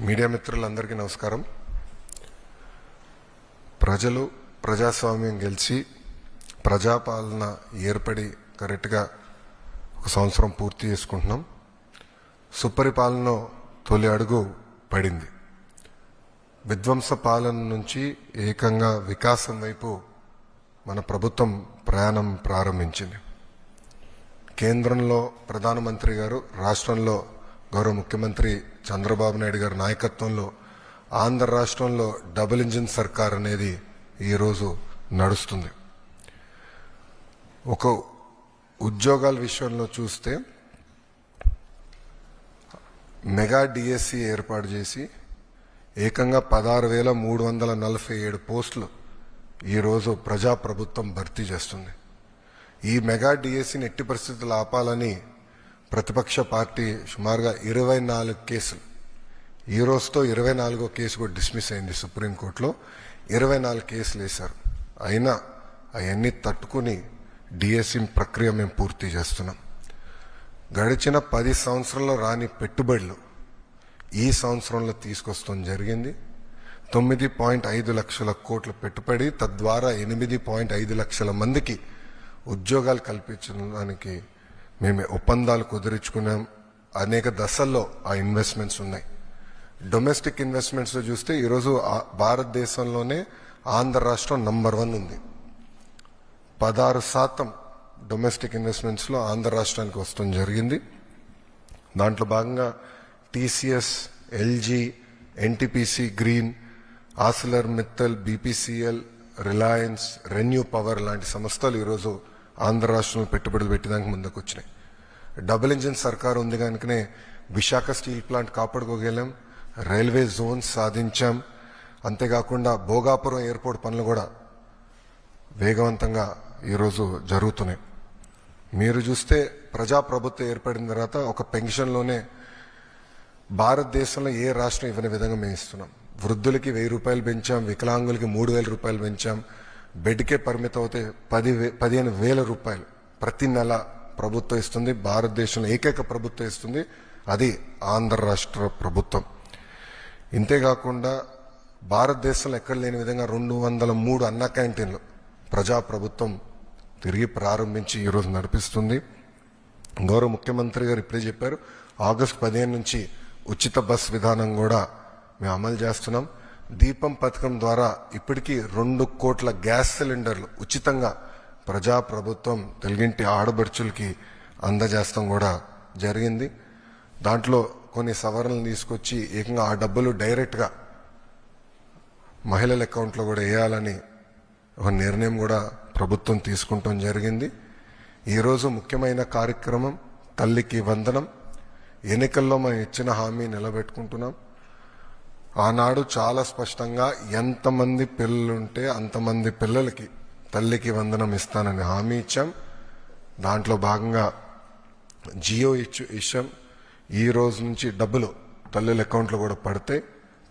Media మిత్రులందరికీ నమస్కారం. ప్రజలు ప్రజాస్వామ్యం గెలిచి ప్రజాపాలన ఏర్పడి కరెక్ట్గా ఒక సంవత్సరం పూర్తి చేసుకుంటున్నాం. సుపరిపాలన తొలి అడుగు పడింది. విధ్వంస పాలన నుంచి ఏకంగా వికాసం వైపు మన ప్రభుత్వం ప్రయాణం ప్రారంభించింది. కేంద్రంలో ప్రధానమంత్రి గారు రాష్ట్రంలో గౌరవ ముఖ్యమంత్రి చంద్రబాబు నాయుడు గారి నాయకత్వంలో ఆంధ్ర రాష్ట్రంలో డబుల్ ఇంజిన్ సర్కార్ అనేది ఈరోజు నడుస్తుంది. ఒక ఉద్యోగాల విషయంలో చూస్తే మెగా డిఎస్సి ఏర్పాటు చేసి ఏకంగా పదహారు వేల మూడు వందల నలభై ఏడు పోస్టులు ఈరోజు ప్రజాప్రభుత్వం భర్తీ చేస్తుంది. ఈ మెగా డిఎస్సిని ఎట్టి పరిస్థితులు ఆపాలని ప్రతిపక్ష పార్టీ సుమారుగా ఇరవై నాలుగు కేసులు. ఈ రోజుతో ఇరవై నాలుగో కేసు కూడా డిస్మిస్ అయింది సుప్రీంకోర్టులో. ఇరవై నాలుగు కేసులు వేశారు. అయినా అవన్నీ తట్టుకుని డిఎస్సి ప్రక్రియ మేము పూర్తి చేస్తున్నాం. గడిచిన పది సంవత్సరంలో రాని పెట్టుబడులు ఈ సంవత్సరంలో తీసుకొస్తాం జరిగింది. తొమ్మిది పాయింట్ ఐదు లక్షల కోట్ల పెట్టుబడి తద్వారా ఎనిమిది పాయింట్ ఐదు లక్షల మందికి ఉద్యోగాలు కల్పించడానికి మేము ఒప్పందాలు కుదిరించుకున్నాం. అనేక దశల్లో ఆ ఇన్వెస్ట్మెంట్స్ ఉన్నాయి. డొమెస్టిక్ ఇన్వెస్ట్మెంట్స్ చూస్తే ఈరోజు భారతదేశంలోనే ఆంధ్ర రాష్ట్రం నంబర్ వన్ ఉంది. పదహారు శాతం డొమెస్టిక్ ఇన్వెస్ట్మెంట్స్లో ఆంధ్ర రాష్ట్రానికి వస్తాం జరిగింది. దాంట్లో భాగంగా TCS LG NTPC green Arcelor Mittal BPCL Reliance ReNew Power లాంటి సంస్థలు ఈరోజు ఆంధ్ర రాష్ట్రంలో పెట్టుబడులు పెట్టడానికి ముందుకు వచ్చినాయి డబుల్ ఇంజిన్ సర్కార్ ఉంది కనుకనే విశాఖ స్టీల్ ప్లాంట్ కాపాడుకోగలం రైల్వే జోన్స్ సాధించాం. అంతేకాకుండా భోగాపురం ఎయిర్పోర్ట్ పనులు కూడా వేగవంతంగా ఈరోజు జరుగుతున్నాయి. మీరు చూస్తే ప్రజాప్రభుత్వం ఏర్పడిన తర్వాత ఒక పెన్షన్లోనే భారతదేశంలో ఏ రాష్ట్రం ఇవ్వని విధంగా మేము ఇస్తున్నాం. వృద్ధులకి వెయ్యి రూపాయలు పెంచాం వికలాంగులకి మూడు వేల రూపాయలు పెంచాం. బెడ్కే పరిమితం అవుతే పది వే- పదిహేను వేల రూపాయలు ప్రతి నెల ప్రభుత్వం ఇస్తుంది భారతదేశంలో ఏకైక ప్రభుత్వం ఇస్తుంది అది ఆంధ్ర రాష్ట్ర ప్రభుత్వం. ఇంతేకాకుండా భారతదేశంలో ఎక్కడ లేని విధంగా రెండు వందల మూడు అన్న క్యాంటీన్లు ప్రజాప్రభుత్వం తిరిగి ప్రారంభించి ఈరోజు నడిపిస్తుంది. గౌరవ ముఖ్యమంత్రి గారు ఇప్పుడే చెప్పారు ఆగస్టు పదిహేను నుంచి ఉచిత బస్ విధానం కూడా మేము అమలు చేస్తున్నాం. దీపం పథకం ద్వారా ఇప్పటికీ రెండు కోట్ల గ్యాస్ సిలిండర్లు ఉచితంగా ప్రజా ప్రభుత్వం తెలుగింటి ఆడబడుచులకి అందజేస్తాం కూడా జరిగింది. దాంట్లో కొన్ని సవరణలు తీసుకొచ్చి ఏకంగా ఆ డబ్బులు డైరెక్ట్గా మహిళల అకౌంట్లో కూడా వేయాలని ఒక నిర్ణయం కూడా ప్రభుత్వం తీసుకుంటాం జరిగింది. ఈరోజు ముఖ్యమైన కార్యక్రమం తల్లికి వందనం. ఎన్నికల్లో మనం ఇచ్చిన హామీ నిలబెట్టుకుంటున్నాం. ఆనాడు చాలా స్పష్టంగా ఎంతమంది పిల్లలుంటే అంతమంది పిల్లలకి తల్లికి వందనం ఇస్తానని హామీ ఇచ్చాం. దాంట్లో భాగంగా జియో ఇచ్చు ఇచ్చాం. ఈ రోజు నుంచి డబ్బులు తల్లుల అకౌంట్లో కూడా పడితే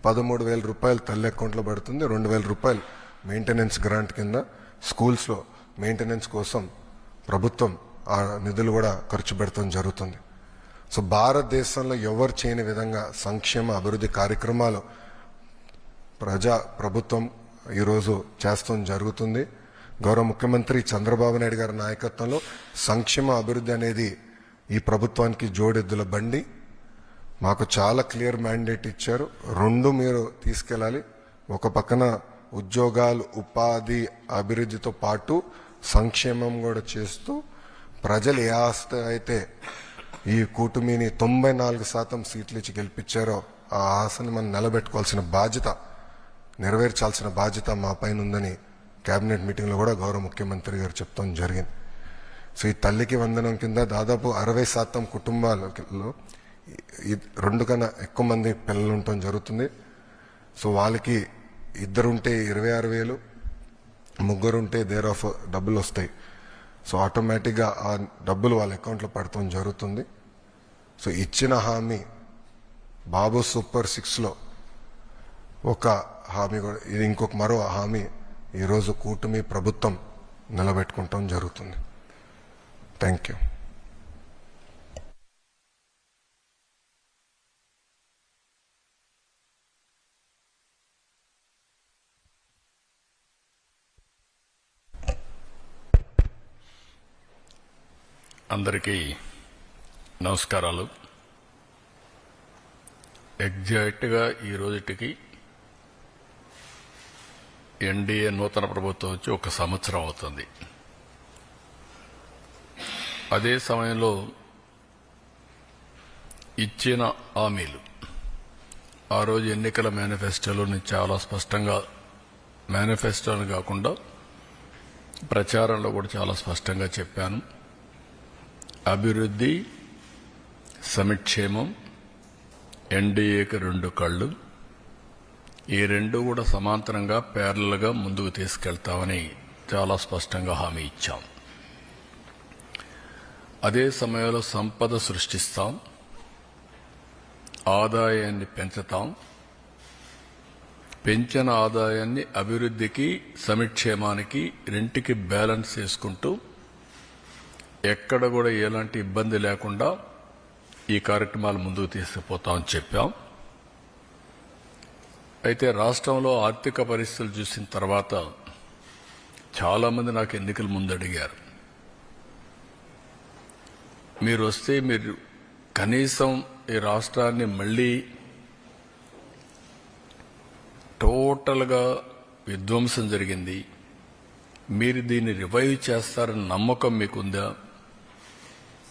పదమూడు వేల రూపాయలు తల్లి అకౌంట్లో పడుతుంది. రెండు వేల రూపాయలు మెయింటెనెన్స్ గ్రాంట్ కింద స్కూల్స్లో మెయింటెనెన్స్ కోసం ప్రభుత్వం ఆ నిధులు కూడా ఖర్చు పెడతాం జరుగుతుంది. సో భారతదేశంలో ఎవరు చేయని విధంగా సంక్షేమ అభివృద్ధి కార్యక్రమాలు ప్రజా ప్రభుత్వం ఈరోజు చేస్తాం జరుగుతుంది. గౌరవ ముఖ్యమంత్రి చంద్రబాబు నాయుడు గారి నాయకత్వంలో సంక్షేమ అభివృద్ధి అనేది ఈ ప్రభుత్వానికి జోడెద్దుల బండి. మాకు చాలా క్లియర్ మ్యాండేట్ ఇచ్చారు. రెండు మీరు తీసుకెళ్ళాలి. ఒక పక్కన ఉద్యోగాలు ఉపాధి అభివృద్ధితో పాటు సంక్షేమం కూడా చేస్తూ ప్రజలు ఏ ఆస్తి అయితే ఈ కూటమిని తొంభై నాలుగు శాతం సీట్లు ఇచ్చి గెలిపించారో ఆ ఆశని మనం నిలబెట్టుకోవాల్సిన బాధ్యత నెరవేర్చాల్సిన బాధ్యత మా పైన ఉందని కేబినెట్ మీటింగ్లో కూడా గౌరవ ముఖ్యమంత్రి గారు చెప్తాం జరిగింది. సో ఈ తల్లికి వందనం కింద దాదాపు అరవై శాతం కుటుంబాలలో రెండు కన్నా ఎక్కువ మంది పిల్లలు ఉండటం జరుగుతుంది. సో వాళ్ళకి ఇద్దరుంటే ఇరవై ఆరు వేలు ముగ్గురుంటే దేర్ ఆఫ్ డబ్బులు వస్తాయి. సో ఆటోమేటిక్గా ఆ డబ్బులు వాళ్ళ అకౌంట్లో పడటం జరుగుతుంది. సో ఇచ్చిన హామీ బాబు సూపర్ సిక్స్లో ఒక హామీ కూడా ఇది ఇంకొక మరో హామీ ఈరోజు కూటమి ప్రభుత్వం నిలబెట్టుకుంటాం జరుగుతుంది. Thank you. అందరికీ నమస్కారాలు. ఎగ్జాక్ట్గా ఈ రోజుటికి ఎన్డీఏ నూతన ప్రభుత్వం వచ్చి ఒక సంవత్సరం అవుతుంది. అదే సమయంలో ఇచ్చిన హామీలు. ఆ రోజు ఎన్నికల మేనిఫెస్టోలోని చాలా స్పష్టంగా మేనిఫెస్టోని కాకుండా ప్రచారంలో కూడా చాలా స్పష్టంగా చెప్పాను. అభివృద్ధి సమిక్షేమం ఎన్డీఏకి రెండు కళ్ళు ఈ రెండు కూడా సమాంతరంగా ప్యారలల్గా ముందుకు తీసుకెళ్తామని చాలా స్పష్టంగా హామీ ఇచ్చాం. అదే సమయంలో సంపద సృష్టిస్తాం ఆదాయాన్ని పెంచుతాం పెంచిన ఆదాయాన్ని అభివృద్ధికి సమిక్షేమానికి రెంటికి బ్యాలెన్స్ చేసుకుంటూ ఎక్కడ కూడా ఎలాంటి ఇబ్బంది లేకుండా ఈ కార్యక్రమాలు ముందుకు తీసుకుపోతామని చెప్పాం. అయితే రాష్ట్రంలో ఆర్థిక పరిస్థితులు చూసిన తర్వాత చాలామంది నాకు ఎన్నికల ముందు అడిగారు. మీరు వస్తే మీరు కనీసం ఈ రాష్ట్రాన్ని మళ్ళీ టోటల్గా విధ్వంసం జరిగింది. మీరు దీన్ని రివైవ్ చేస్తారని నమ్మకం మీకుందా?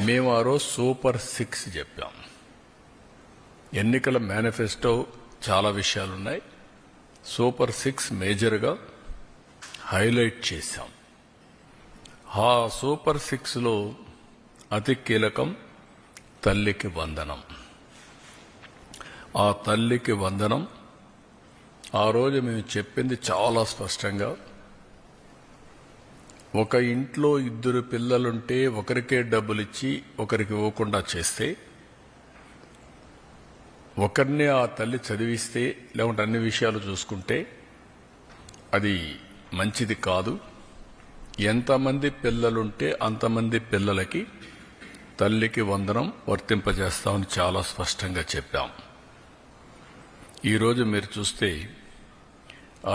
మేము ఆ రోజు సూపర్ సిక్స్ చెప్పాం. ఎన్నికల మేనిఫెస్టో చాలా విషయాలున్నాయి. సూపర్ సిక్స్ మేజర్గా హైలైట్ చేశాం. ఆ సూపర్ సిక్స్లో అతి కీలకం తల్లికి వందనం. ఆ తల్లికి వందనం ఆ రోజు మేము చెప్పింది చాలా స్పష్టంగా ఒక ఇంట్లో ఇద్దరు పిల్లలుంటే ఒకరికే డబ్బులు ఇచ్చి ఒకరికి ఇవ్వకుండా చేస్తే ఒకరిని ఆ తల్లి చదివిస్తే లేకుంటే అన్ని విషయాలు చూసుకుంటే అది మంచిది కాదు. ఎంతమంది పిల్లలుంటే అంతమంది పిల్లలకి తల్లికి వందనం వర్తింపజేస్తామని చాలా స్పష్టంగా చెప్పాం. ఈరోజు మీరు చూస్తే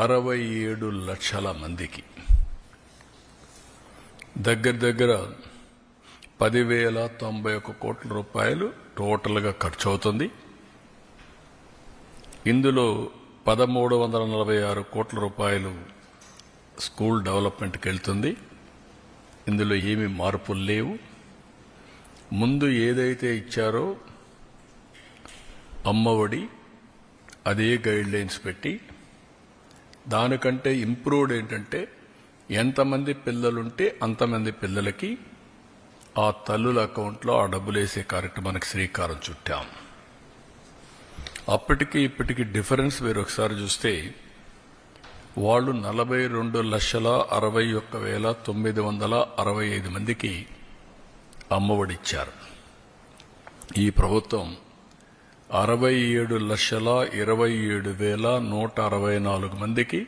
అరవై ఏడు లక్షల మందికి దగ్గర దగ్గర పదివేల తొంభై ఒక్క కోట్ల రూపాయలు టోటల్గా ఖర్చు అవుతుంది ఇందులో పదమూడు వందల నలభై ఆరు కోట్ల రూపాయలు స్కూల్ డెవలప్మెంట్కి వెళ్తుంది ఇందులో ఏమీ మార్పులు లేవు. ముందు ఏదైతే ఇచ్చారో అమ్మఒడి అదే గైడ్ లైన్స్ పెట్టి దానికంటే ఇంప్రూవ్డ్ ఏంటంటే ఎంతమంది పిల్లలుంటే అంతమంది పిల్లలకి ఆ తల్లుల అకౌంట్లో ఆ డబ్బులు వేసే కార్యక్రమానికి శ్రీకారం చుట్టాం. అప్పటికి ఇప్పటికి డిఫరెన్స్ మీరు ఒకసారి చూస్తే వాళ్ళు నలభై రెండు లక్షల అరవై ఒక్క వేల తొమ్మిది వందల అరవై ఐదు మందికి అమ్మఒడిచ్చారు. ఈ ప్రభుత్వం అరవై ఏడు లక్షల ఇరవై ఏడు వేల నూట అరవై నాలుగు మందికి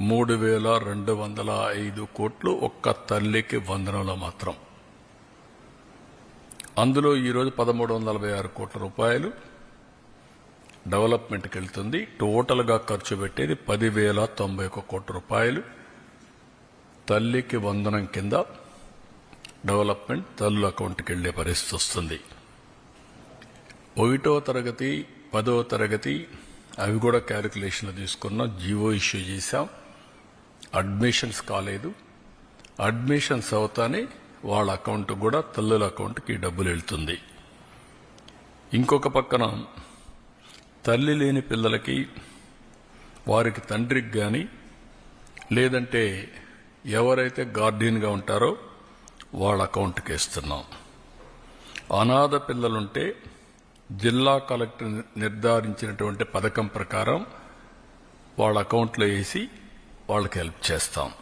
మూడు వేల రెండు వందల ఐదు కోట్లు ఒక్క తల్లికి వందనంలో మాత్రం. అందులో ఈరోజు పదమూడు వందల నలభై ఆరు కోట్ల రూపాయలు డెవలప్మెంట్కి వెళ్తుంది టోటల్గా ఖర్చు పెట్టేది పదివేల తొంభై ఒక్క కోట్ల రూపాయలు. తల్లికి వందనం కింద డెవలప్మెంట్ తల్లు అకౌంట్కి వెళ్ళే పరిస్థితి వస్తుంది. ఒకటో తరగతి పదో తరగతి అవి కూడా క్యాలిక్యులేషన్లు తీసుకున్నాం జీవో ఇష్యూ చేశాం. అడ్మిషన్స్ కాలేదు. అడ్మిషన్స్ అవుతానే వాళ్ళ అకౌంట్ కూడా తల్లుల అకౌంట్కి డబ్బులు వెళ్తుంది. ఇంకొక పక్కన తల్లి లేని పిల్లలకి వారికి తండ్రికి కానీ లేదంటే ఎవరైతే గార్డియన్గా ఉంటారో వాళ్ళ అకౌంట్కి వేస్తున్నాం. అనాథ పిల్లలుంటే జిల్లా కలెక్టర్ నిర్ధారించినటువంటి పథకం ప్రకారం వాళ్ళ అకౌంట్లో వేసి వాళ్ళకి హెల్ప్ చేస్తాం.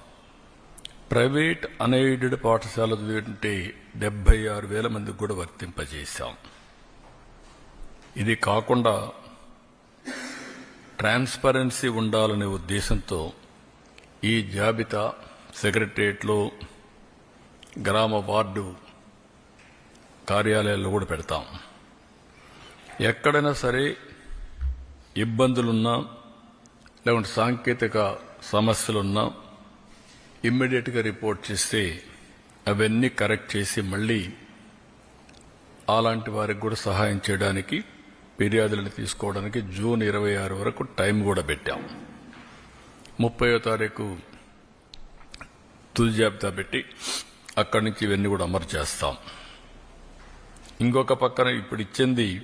ప్రైవేట్ అన్ఎయిడెడ్ పాఠశాల చదివింటే డెబ్బై ఆరు వేల మందికి కూడా వర్తింపజేశాం. ఇది కాకుండా ట్రాన్స్పరెన్సీ ఉండాలనే ఉద్దేశంతో ఈ జాబితా సెక్రటరియట్లో గ్రామ వార్డు కార్యాలయాల్లో కూడా పెడతాం. ఎక్కడైనా సరే ఇబ్బందులున్నా లేకుంటే సాంకేతిక సమస్యలున్నా ఇమ్మీడియట్గా రిపోర్ట్ చేస్తే అవన్నీ కరెక్ట్ చేసి మళ్ళీ అలాంటి వారికి కూడా సహాయం చేయడానికి ఫిర్యాదులను తీసుకోవడానికి జూన్ ఇరవై ఆరు వరకు టైం కూడా పెట్టాం. ముప్పయో తారీఖు తుది జాబితా పెట్టి అక్కడి నుంచి ఇవన్నీ కూడా అమరు చేస్తాం. ఇంకొక పక్కన ఇప్పుడు ఇచ్చింది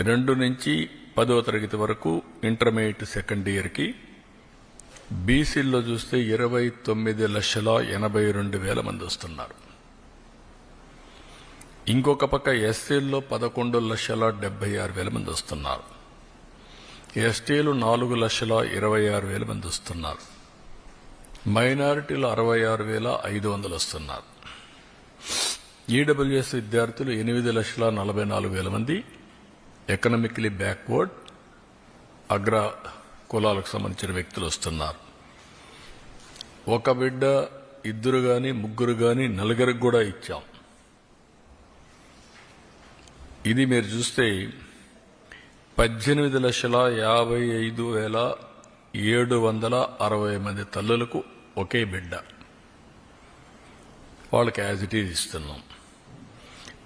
రెండు నుంచి పదవ తరగతి వరకు ఇంటర్మీడియట్ సెకండ్ ఇయర్కి బీసీల్లో చూస్తే ఇరవై తొమ్మిది లక్షల ఎనభై రెండు వేల మంది వస్తున్నారు. ఇంకొక పక్క ఎస్సీల్లో పదకొండు లక్షల డెబ్బై ఆరు వేల మంది వస్తున్నారు. ఎస్టీలు నాలుగు లక్షల ఇరవై ఆరు వేల మంది వస్తున్నారు. మైనారిటీలు అరవై ఆరు వేల ఐదు వందలు వస్తున్నారు. ఈడబ్ల్యూఎస్ విద్యార్థులు ఎనిమిది లక్షల నలభై నాలుగు వేల మంది. Economically backward. అగ్ర కులాలకు సంబంధించిన వ్యక్తులు వస్తున్నారు. ఒక బిడ్డ ఇద్దరు గాని ముగ్గురు గాని నలుగురికి కూడా ఇచ్చాం. ఇది మీరు చూస్తే పద్దెనిమిది లక్షల యాభై ఐదు వేల ఏడు వందల అరవై మంది తల్లులకు ఒకే బిడ్డ. వాళ్ళకి యాజ్ ఇట్ ఈజ్ ఇస్తున్నాం.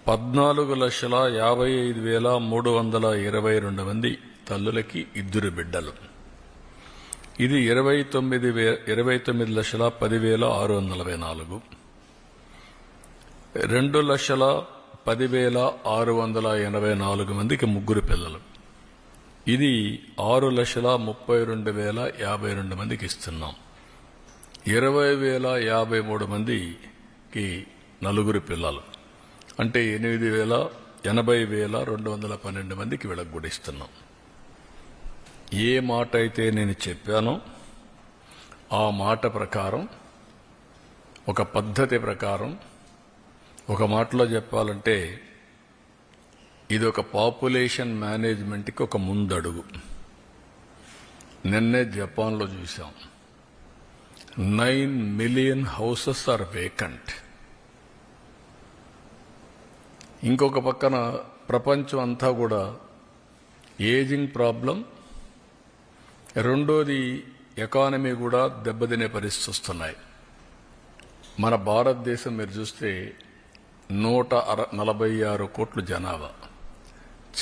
పద్నాలుగు లక్షల యాభై ఐదు వేల మూడు వందల ఇరవై రెండు మంది తల్లులకి ఇద్దరు బిడ్డలు. ఇది ఇరవై తొమ్మిది వే ఇరవై తొమ్మిది లక్షల పదివేల ఆరు వందల నలభై నాలుగు. రెండు లక్షల పదివేల ఆరు వందల ఎనభై నాలుగు మందికి ముగ్గురు పిల్లలు. ఇది ఆరు లక్షల ముప్పై రెండు వేల యాభై రెండు మందికి ఇస్తున్నాం. ఇరవై వేల యాభై మూడు మందికి నలుగురు పిల్లలు. అంటే ఎనిమిది వేల ఎనభై వేల రెండు వందల పన్నెండు మందికి వీళ్ళకి కూడా ఇస్తున్నాం. ఏ మాట అయితే నేను చెప్పానో ఆ మాట ప్రకారం ఒక పద్ధతి ప్రకారం ఒక మాటలో చెప్పాలంటే ఇది ఒక పాపులేషన్ మేనేజ్మెంట్కి ఒక ముందడుగు. నిన్నే జపాన్లో చూసాం nine million houses are vacant. ఇంకొక పక్కన ప్రపంచం అంతా కూడా ఏజింగ్ ప్రాబ్లం రెండోది ఎకానమీ కూడా దెబ్బతినే పరిస్థితి వస్తున్నాయి. మన భారతదేశం మీరు చూస్తే నూట అర నలభై ఆరు కోట్ల జనాభా.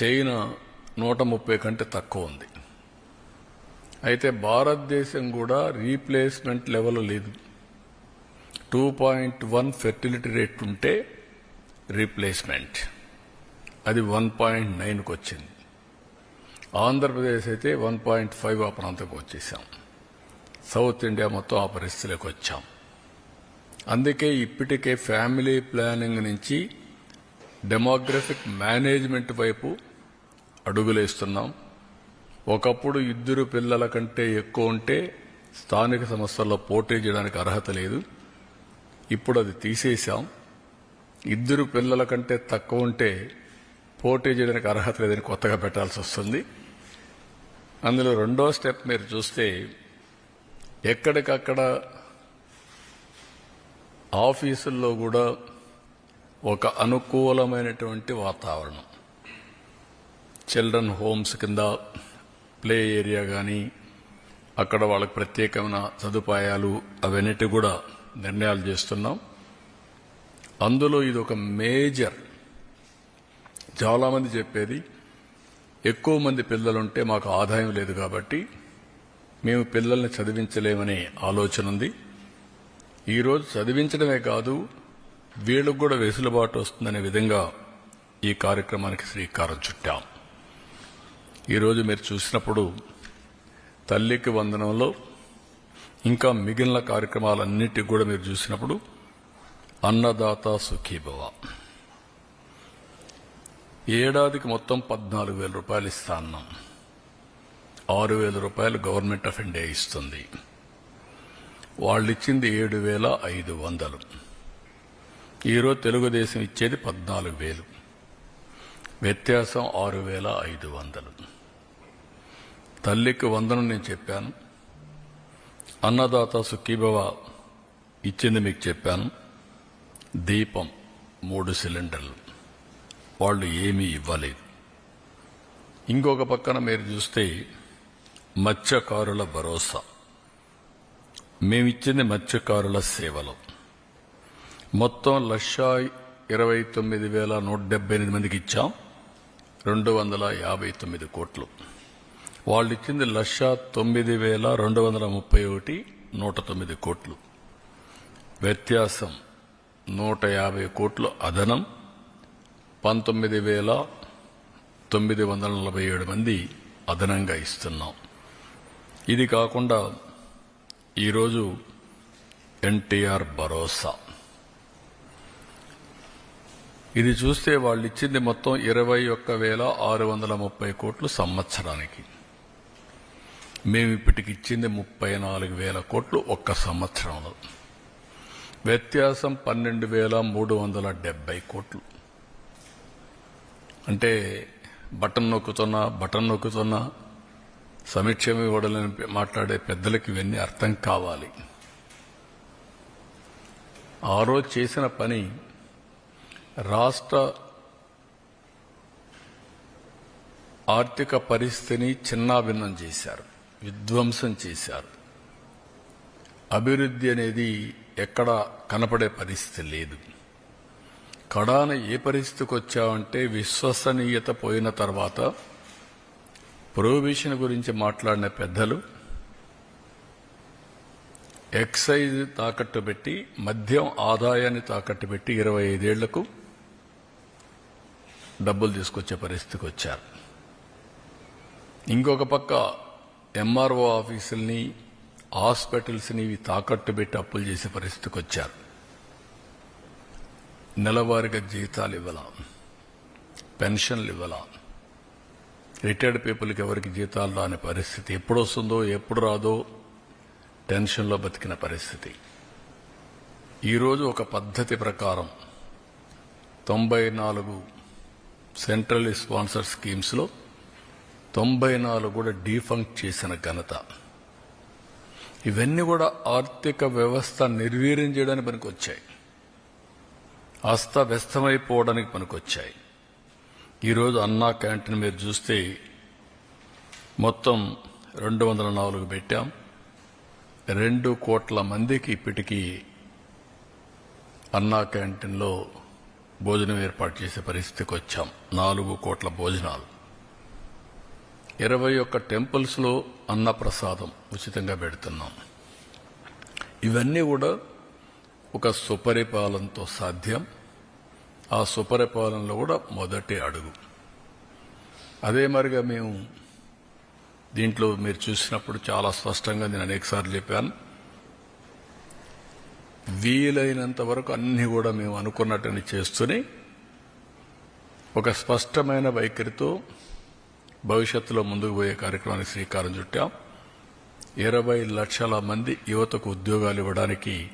చైనా నూట ముప్పై కంటే తక్కువ ఉంది. అయితే భారతదేశం కూడా రీప్లేస్మెంట్ లెవెల్ లేదు. Two point one fertility rate ఉంటే రీప్లేస్మెంట్. అది వన్ పాయింట్ నైన్కి వచ్చింది. ఆంధ్రప్రదేశ్ అయితే వన్ పాయింట్ ఫైవ్ ఆ ప్రాంతంకి వచ్చేసాం. సౌత్ ఇండియా మొత్తం ఆ పరిస్థితిలోకి వచ్చాం. అందుకే ఇప్పటికే ఫ్యామిలీ ప్లానింగ్ నుంచి డెమోగ్రఫిక్ మేనేజ్మెంట్ వైపు అడుగులేస్తున్నాం. ఒకప్పుడు ఇద్దరు పిల్లల కంటే ఎక్కువ ఉంటే స్థానిక సంస్థల్లో పోటీ చేయడానికి అర్హత లేదు. ఇప్పుడు అది తీసేశాం. ఇద్దరు పిల్లల కంటే తక్కువ ఉంటే పోటీ చేయడానికి అర్హత లేదని కొత్తగా పెట్టాల్సి వస్తుంది. అందులో రెండో స్టెప్ మీరు చూస్తే ఎక్కడికక్కడ ఆఫీసుల్లో కూడా ఒక అనుకూలమైనటువంటి వాతావరణం. చిల్డ్రన్ హోమ్స్ కింద ప్లే ఏరియా కానీ అక్కడ వాళ్ళకి ప్రత్యేకమైన సదుపాయాలు అవన్నిటి కూడా నిర్ణయాలు చేస్తున్నాం. అందులో ఇది ఒక మేజర్ చాలామంది చెప్పేది ఎక్కువ మంది పిల్లలుంటే మాకు ఆదాయం లేదు కాబట్టి మేము పిల్లల్ని చదివించలేమనే ఆలోచన ఉంది. ఈరోజు చదివించడమే కాదు వీళ్ళకు కూడా వెసులుబాటు వస్తుందనే విధంగా ఈ కార్యక్రమానికి శ్రీకారం చుట్టాం. ఈరోజు మీరు చూసినప్పుడు తల్లికి వందనంలో ఇంకా మిగిలిన కార్యక్రమాలన్నిటికి కూడా మీరు చూసినప్పుడు అన్నదాత సుఖీభవ. ఏడాదికి మొత్తం పద్నాలుగు వేల రూపాయలు ఇస్తా అన్నాం. ఆరు వేల రూపాయలు గవర్నమెంట్ ఆఫ్ ఇండియా ఇస్తుంది. వాళ్ళు ఇచ్చింది ఏడు వేల ఐదు వందలు. ఈరోజు తెలుగుదేశం ఇచ్చేది పద్నాలుగు వేలు. వ్యత్యాసం ఆరు వేల ఐదు వందలు. తల్లికి వందనం నేను చెప్పాను. అన్నదాత సుఖీభవ ఇచ్చింది మీకు చెప్పాను. దీపం మూడు సిలిండర్లు. వాళ్ళు ఏమీ ఇవ్వలేదు. ఇంకొక పక్కన మీరు చూస్తే మత్స్యకారుల భరోసా. మేమిచ్చింది మత్స్యకారుల సేవలు. మొత్తం లక్ష ఇరవై తొమ్మిది వేల నూట డెబ్బై ఎనిమిది మందికి ఇచ్చాం. రెండు వందల యాభై తొమ్మిది కోట్లు. వాళ్ళు ఇచ్చింది లక్ష తొమ్మిది వేల రెండు వందల ముప్పై ఒకటి నూట తొమ్మిది కోట్లు. వ్యత్యాసం నూట యాభై కోట్లు అదనం. పంతొమ్మిది వేల తొమ్మిది వందల నలభై ఏడు మంది అదనంగా ఇస్తున్నాం. ఇది కాకుండా ఈరోజు ఎన్టీఆర్ భరోసా. ఇది చూస్తే వాళ్ళు ఇచ్చింది మొత్తం ఇరవై ఒక్క వేల ఆరు వందల ముప్పై కోట్లు సంవత్సరానికి. మేము ఇప్పటికి ఇచ్చింది ముప్పై నాలుగు వేల కోట్లు ఒక్క సంవత్సరంలో. వ్యత్యాసం పన్నెండు వేల మూడు వందల డెబ్బై కోట్లు. అంటే బటన్ నొక్కుతున్నా బటన్ నొక్కుతున్నా సమీక్షం ఇవ్వడలని మాట్లాడే పెద్దలకు ఇవన్నీ అర్థం కావాలి. ఆ రోజు చేసిన పని రాష్ట్ర ఆర్థిక పరిస్థితిని చిన్నాభిన్నం చేశారు విధ్వంసం చేశారు. అభివృద్ధి అనేది ఎక్కడ కనపడే పరిస్థితి లేదు. కడాన ఏ పరిస్థితికి వచ్చావంటే విశ్వసనీయత పోయిన తర్వాత ప్రొహిబిషన్ గురించి మాట్లాడిన పెద్దలు ఎక్సైజ్ తాకట్టు పెట్టి మద్యం ఆదాయాన్ని తాకట్టు పెట్టి ఇరవై ఐదేళ్ళకు డబ్బులు తీసుకొచ్చే పరిస్థితికి వచ్చారు ఇంకొక పక్క ఎంఆర్ఓ ఆఫీసుల్ని హాస్పిటల్స్ని ఇవి తాకట్టు పెట్టి అప్పులు చేసే పరిస్థితికి వచ్చారు నెలవారీగా జీతాలు ఇవ్వాల. పెన్షన్లు ఇవ్వాల. రిటైర్డ్ పీపుల్కి ఎవరికి జీతాలు రాని పరిస్థితి ఎప్పుడు వస్తుందో ఎప్పుడు రాదో టెన్షన్లో బతికిన పరిస్థితి. ఈరోజు ఒక పద్ధతి ప్రకారం తొంభై నాలుగు సెంట్రల్ స్పాన్సర్ స్కీమ్స్లో తొంభై నాలుగు కూడా డీఫంక్ చేసిన ఘనత. ఇవన్నీ కూడా ఆర్థిక వ్యవస్థ నిర్వీర్యం చేయడానికి పనికొచ్చాయి. అస్తవ్యస్తమైపోవడానికి పనికొచ్చాయి. ఈరోజు అన్నా క్యాంటీన్ మీరు చూస్తే మొత్తం రెండు వందల నాలుగు పెట్టాం. రెండు కోట్ల మందికి ఇప్పటికీ అన్నా క్యాంటీన్లో భోజనం ఏర్పాటు చేసే పరిస్థితికి వచ్చాం నాలుగు కోట్ల భోజనాలు. ఇరవై ఒక్క టెంపుల్స్లో అన్నప్రసాదం ఉచితంగా పెడుతున్నాం. ఇవన్నీ కూడా ఒక సుపరిపాలనతో సాధ్యం. ఆ సుపరిపాలనలో కూడా మొదటి అడుగు. అదే మరిగా మేము దీంట్లో మీరు చూసినప్పుడు చాలా స్పష్టంగా నేను అనేకసార్లు చెప్పాను. వీలైనంత వరకు అన్ని కూడా మేము అనుకున్నట్టుని చేస్తూనే ఒక స్పష్టమైన వైఖరితో భవిష్యత్తులో ముందుకు పోయే కార్యక్రమానికి శ్రీకారం చుట్టాం. ఇరవై లక్షల మంది యువతకు ఉద్యోగాలు ఇవ్వడానికి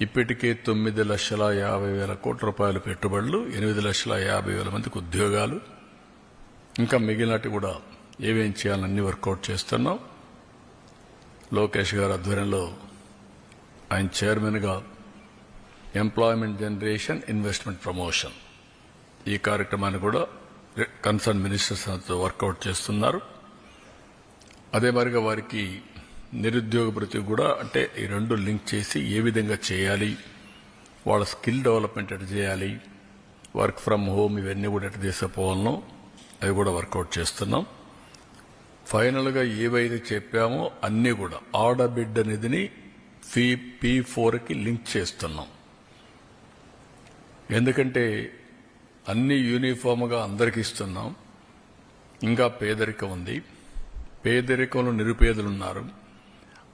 ఇప్పటికే తొమ్మిది లక్షల యాభై వేల కోట్ల రూపాయల పెట్టుబడులు ఎనిమిది లక్షల యాభై వేల మందికి ఉద్యోగాలు. ఇంకా మిగిలినట్టు కూడా ఏమేం చేయాలని అన్ని వర్కౌట్ చేస్తున్నాం. లోకేష్ గారి ఆధ్వర్యంలో ఆయన చైర్మన్గా ఎంప్లాయ్మెంట్ జనరేషన్ ఇన్వెస్ట్మెంట్ ప్రమోషన్ ఈ కార్యక్రమాన్ని కూడా కన్సర్న్ మినిస్టర్స్ వర్కౌట్ చేస్తున్నారు. అదే మరిగా వారికి నిరుద్యోగ భృతి కూడా అంటే ఈ రెండు లింక్ చేసి ఏ విధంగా చేయాలి వాళ్ళ స్కిల్ డెవలప్మెంట్ ఎట్ చేయాలి వర్క్ ఫ్రమ్ హోమ్ ఇవన్నీ కూడా ఎట్ తీసుకుపోవాలనో అవి కూడా వర్కౌట్ చేస్తున్నాం. ఫైనల్గా ఏవైతే చెప్పామో అన్నీ కూడా ఆడబిడ్డ నిధిని ఫీ పీ ఫోర్కి లింక్ చేస్తున్నాం. ఎందుకంటే అన్ని యూనిఫామ్గా అందరికి ఇస్తున్నాం. ఇంకా పేదరికం ఉంది. పేదరికంలో నిరుపేదలు ఉన్నారు.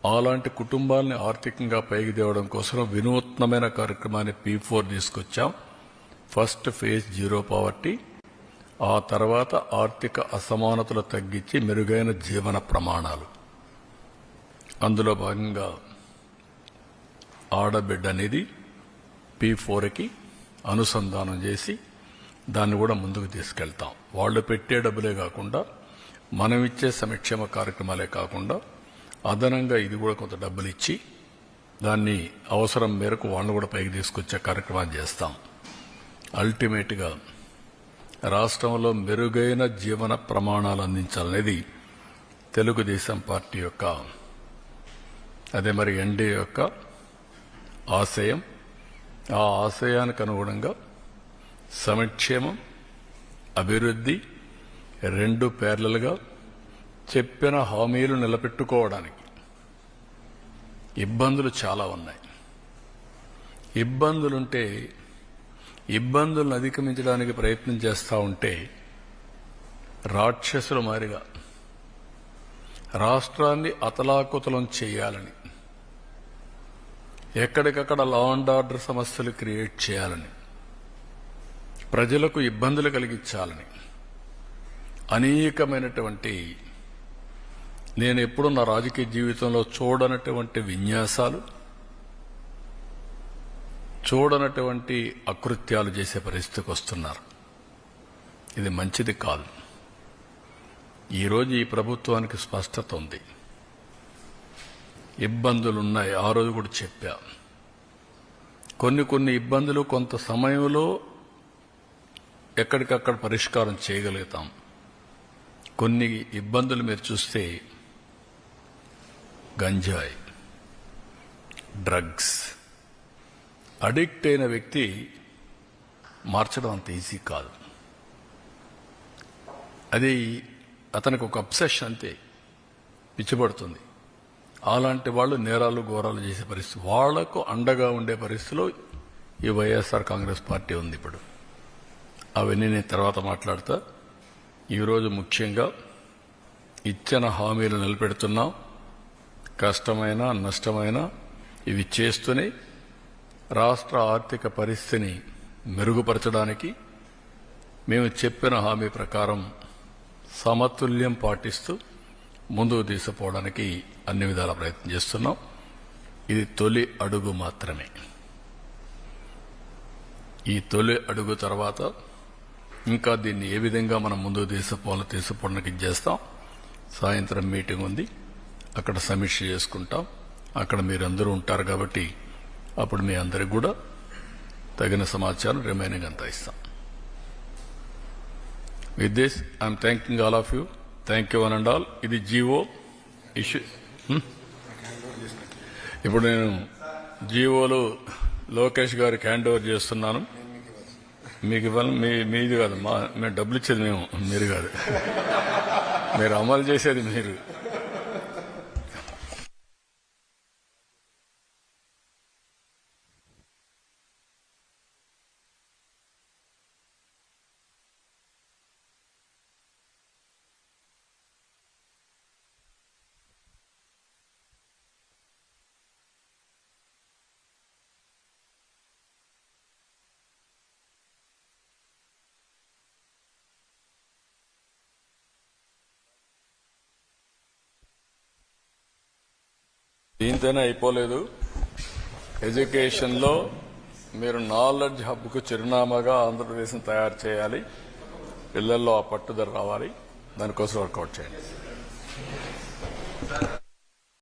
అలాంటి కుటుంబాలని ఆర్థికంగా పైకి తేవడం కోసం వినూత్నమైన కార్యక్రమాన్ని పీ ఫోర్ తీసుకొచ్చాం. First phase zero poverty. ఆ తర్వాత ఆర్థిక అసమానతలు తగ్గించి మెరుగైన జీవన ప్రమాణాలు. అందులో భాగంగా ఆడబిడ్డ అనేది పీ ఫోర్కి అనుసంధానం చేసి దాన్ని కూడా ముందుకు తీసుకెళ్తాం. వాళ్ళు పెట్టే డబ్బులే కాకుండా మనం ఇచ్చే సంక్షేమ కార్యక్రమాలే కాకుండా అదనంగా ఇది కూడా కొంత డబ్బులు ఇచ్చి దాన్ని అవసరం మేరకు వాళ్ళని కూడా పైకి తీసుకొచ్చే కార్యక్రమాన్ని చేస్తాం. అల్టిమేట్గా రాష్ట్రంలో మెరుగైన జీవన ప్రమాణాలు అందించాలనేది తెలుగుదేశం పార్టీ యొక్క అదే మరి ఎన్డీఏ యొక్క ఆశయం. ఆ ఆశయానికి అనుగుణంగా సంక్షేమం అభివృద్ధి రెండు పేర్లలుగా చెప్పిన హామీలు నిలబెట్టుకోవడానికి ఇబ్బందులు చాలా ఉన్నాయి. ఇబ్బందులుంటే ఇబ్బందులను అధిగమించడానికి ప్రయత్నం చేస్తూ ఉంటే రాక్షసుల మారిగా రాష్ట్రాన్ని అతలాకుతలం చేయాలని ఎక్కడికక్కడ లా అండ్ ఆర్డర్ సమస్యలు క్రియేట్ చేయాలని ప్రజలకు ఇబ్బందులు కలిగించాలని అనేకమైనటువంటి నేను ఎప్పుడు నా రాజకీయ జీవితంలో చూడనటువంటి విన్యాసాలు చూడనటువంటి అకృత్యాలు చేసే పరిస్థితికి వస్తున్నారు. ఇది మంచిది కాదు. ఈరోజు ఈ ప్రభుత్వానికి స్పష్టత ఉంది. ఇబ్బందులు ఉన్నాయి ఆ రోజు కూడా చెప్పా. కొన్ని కొన్ని ఇబ్బందులు కొంత సమయంలో ఎక్కడికక్కడ పరిష్కారం చేయగలుగుతాం. కొన్ని ఇబ్బందులు మీరు చూస్తే గంజాయి డ్రగ్స్. అడిక్ట్ అయిన వ్యక్తి మార్చడం అంత ఈజీ కాదు. అది అతనికి ఒక అప్సెషన్ అంతే పిచ్చిపడుతుంది. అలాంటి వాళ్ళు నేరాలు ఘోరాలు చేసే పరిస్థితి వాళ్ళకు అండగా ఉండే పరిస్థితిలో ఈ వైఎస్ఆర్ కాంగ్రెస్ పార్టీ ఉంది ఇప్పుడు. అవన్నీ నేను తర్వాత మాట్లాడతా. ఈరోజు ముఖ్యంగా ఇచ్చిన హామీలు నిలబెడుతున్నాం. కష్టమైన నష్టమైన ఇవి చేస్తూనే రాష్ట్ర ఆర్థిక పరిస్థితిని మెరుగుపరచడానికి మేము చెప్పిన హామీ ప్రకారం సమతుల్యం పాటిస్తూ ముందుకు తీసుకుపోవడానికి అన్ని విధాల ప్రయత్నం చేస్తున్నాం. ఇది తొలి అడుగు మాత్రమే. ఈ తొలి అడుగు తర్వాత ఇంకా దీన్ని ఏ విధంగా మనం ముందుకు తీసుకుపోవాలో తీసుకుపోవడానికి చేస్తాం. సాయంత్రం మీటింగ్ ఉంది. అక్కడ సమీక్ష చేసుకుంటాం. అక్కడ మీరందరూ ఉంటారు కాబట్టి అప్పుడు మీ అందరికి కూడా తగిన సమాచారం రిమైనింగ్ అంతా ఇస్తాం. With this I'm thanking all of you thank you one and all ఇది జీవో ఇష్యూ hmm? ఇప్పుడు నేను జీవోలు లోకేష్ గారికి హ్యాండ్ ఓవర్ చేస్తున్నాను. మీకు ఇవ్వాలి మీ మీది కాదు మా మేము డబ్బులు ఇచ్చేది మేము మీరు కాదు. మీరు అమలు చేసేది మీరు. దీంతోనే అయిపోలేదు. ఎడ్యుకేషన్లో మీరు నాలెడ్జ్ హబ్కు చిరునామాగా ఆంధ్రప్రదేశ్ని తయారు చేయాలి. పిల్లల్లో ఆ పట్టుదల రావాలి. దానికోసం వర్కౌట్ చేయండి.